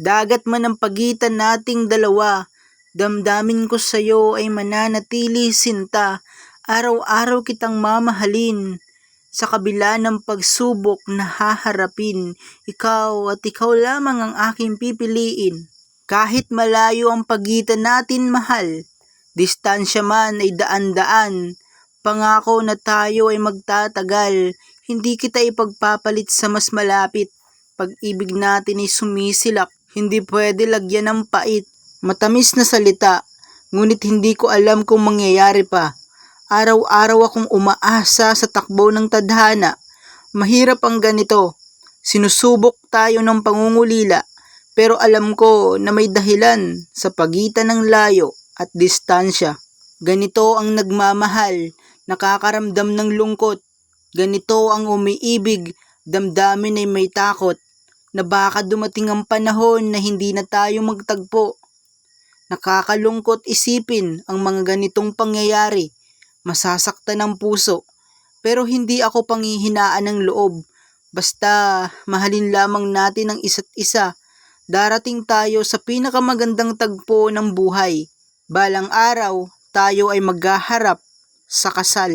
Dagat man ang pagitan nating dalawa, damdamin ko sa'yo ay mananatili sinta. Araw-araw kitang mamahalin. Sa kabila ng pagsubok na haharapin, ikaw at ikaw lamang ang aking pipiliin. Kahit malayo ang pagitan natin mahal, distansya man ay daan-daan. Pangako na tayo ay magtatagal, hindi kita ipagpapalit sa mas malapit. Pag-ibig natin ay sumisilak, hindi pwede lagyan ng pait. Matamis na salita, ngunit hindi ko alam kung mangyayari pa. Araw-araw akong umaasa sa takbo ng tadhana. Mahirap ang ganito. Sinusubok tayo ng pangungulila, pero alam ko na may dahilan sa pagitan ng layo at distansya. Ganito ang nagmamahal, nakakaramdam ng lungkot. Ganito ang umiibig, damdamin ay may takot, na baka dumating ang panahon na hindi na tayo magtagpo. Nakakalungkot isipin ang mga ganitong pangyayari, masasaktan ang puso, pero hindi ako panghihinaan ng loob. Basta mahalin lamang natin ang isa't isa. Darating tayo sa pinakamagandang tagpo ng buhay. Balang araw, tayo ay maghaharap sa kasal.